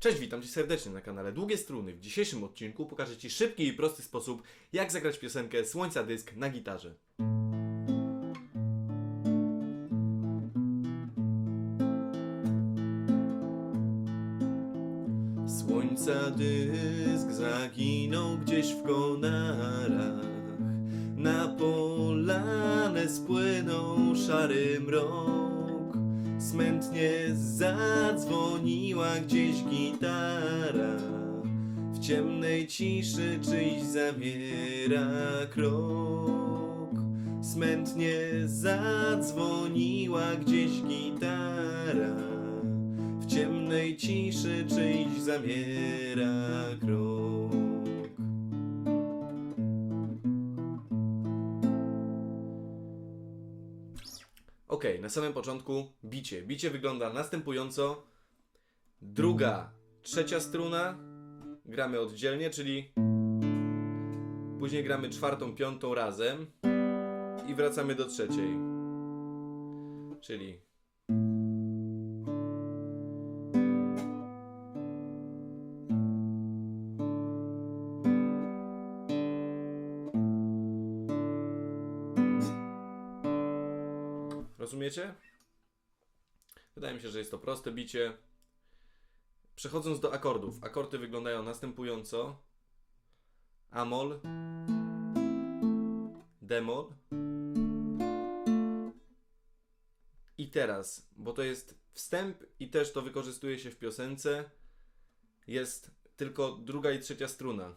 Cześć, witam Cię serdecznie na kanale Długie Struny. W dzisiejszym odcinku pokażę Ci szybki i prosty sposób, jak zagrać piosenkę Słońca Dysk na gitarze. Słońca dysk zaginął gdzieś w konarach Na polanę spłynął szary mrok Smętnie zadzwoniła gdzieś gitara. W ciemnej ciszy czyjś zabiera krok. Smętnie zadzwoniła gdzieś gitara. W ciemnej ciszy czyjś zabiera krok Ok, na samym początku bicie. Bicie wygląda następująco. Druga, trzecia struna. Gramy oddzielnie, czyli później gramy czwartą, piątą razem i wracamy do trzeciej. Czyli Rozumiecie? Wydaje mi się, że jest to proste bicie. Przechodząc do akordów. Akordy wyglądają następująco. Amol. Demol. I teraz, bo to jest wstęp i też to wykorzystuje się w piosence, jest tylko druga i trzecia struna.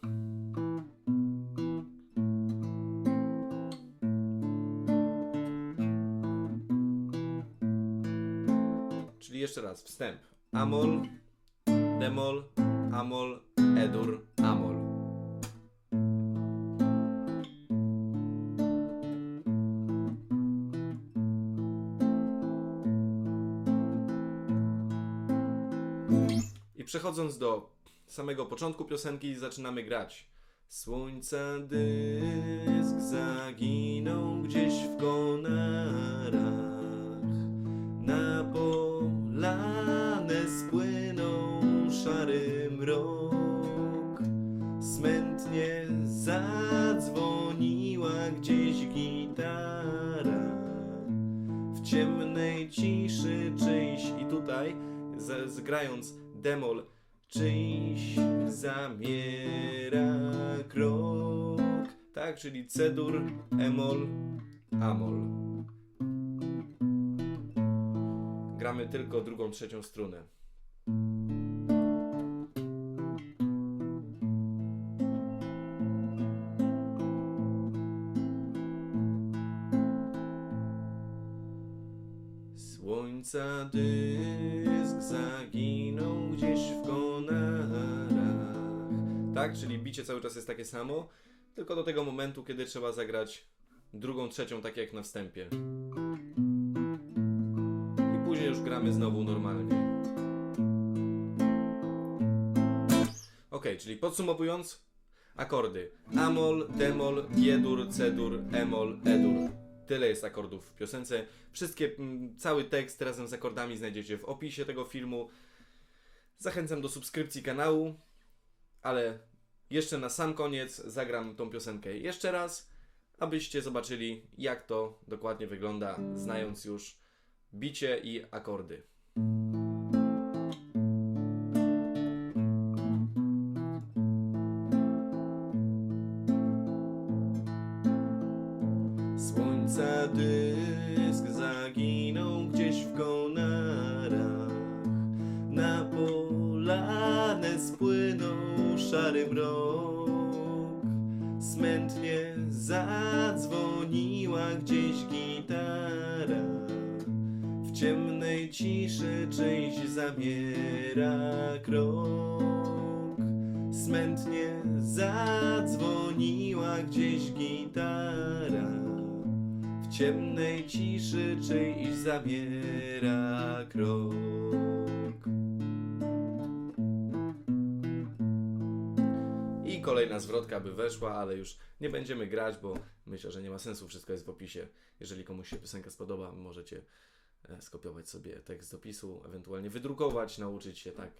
Czyli jeszcze raz, wstęp. Amol, demol, amol, edur, amol. I przechodząc do samego początku piosenki, zaczynamy grać. Słońca dysk zaginął gdzieś w konarach. Ciemnej ciszy czyjś i tutaj z- zgrając demol czyjś zamiera krok. Tak, czyli cedur, emol, amol. Gramy tylko drugą, trzecią strunę. Dysk zaginął gdzieś w konarach. Tak, czyli bicie cały czas jest takie samo, tylko do tego momentu, kiedy trzeba zagrać drugą, trzecią, tak jak na wstępie. I później już gramy znowu normalnie. Ok, czyli podsumowując, akordy Amol, Demol, G-dur, C-dur, Emol, E-dur. Tyle jest akordów w piosence. Wszystkie, mm, cały tekst razem z akordami znajdziecie w opisie tego filmu. Zachęcam do subskrypcji kanału, ale jeszcze na sam koniec zagram tą piosenkę jeszcze raz, abyście zobaczyli jak to dokładnie wygląda, znając już bicie i akordy. Dysk zaginął gdzieś w konarach. Na polanę spłynął szary mrok. Smętnie zadzwoniła gdzieś gitara. W ciemnej ciszy czyjś zabiera krok. Smętnie zadzwoniła gdzieś gitara. Ciemnej ciszy czyjś zabiera krok. I kolejna zwrotka by weszła, ale już nie będziemy grać, bo myślę, że nie ma sensu, wszystko jest w opisie. Jeżeli komuś się piosenka spodoba, możecie e, skopiować sobie tekst dopisu, ewentualnie wydrukować, nauczyć się tak.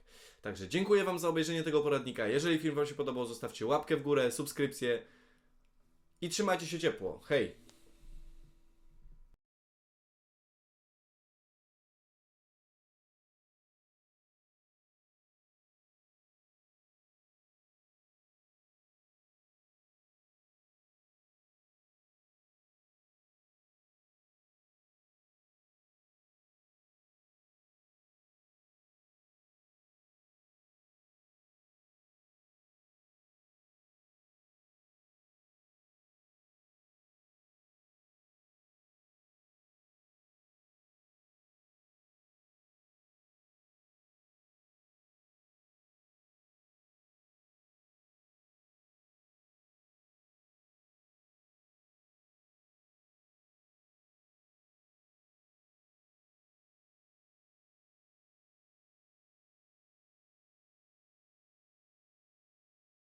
Także dziękuję Wam za obejrzenie tego poradnika. Jeżeli film Wam się podobał, zostawcie łapkę w górę, subskrypcję i trzymajcie się ciepło. Hej!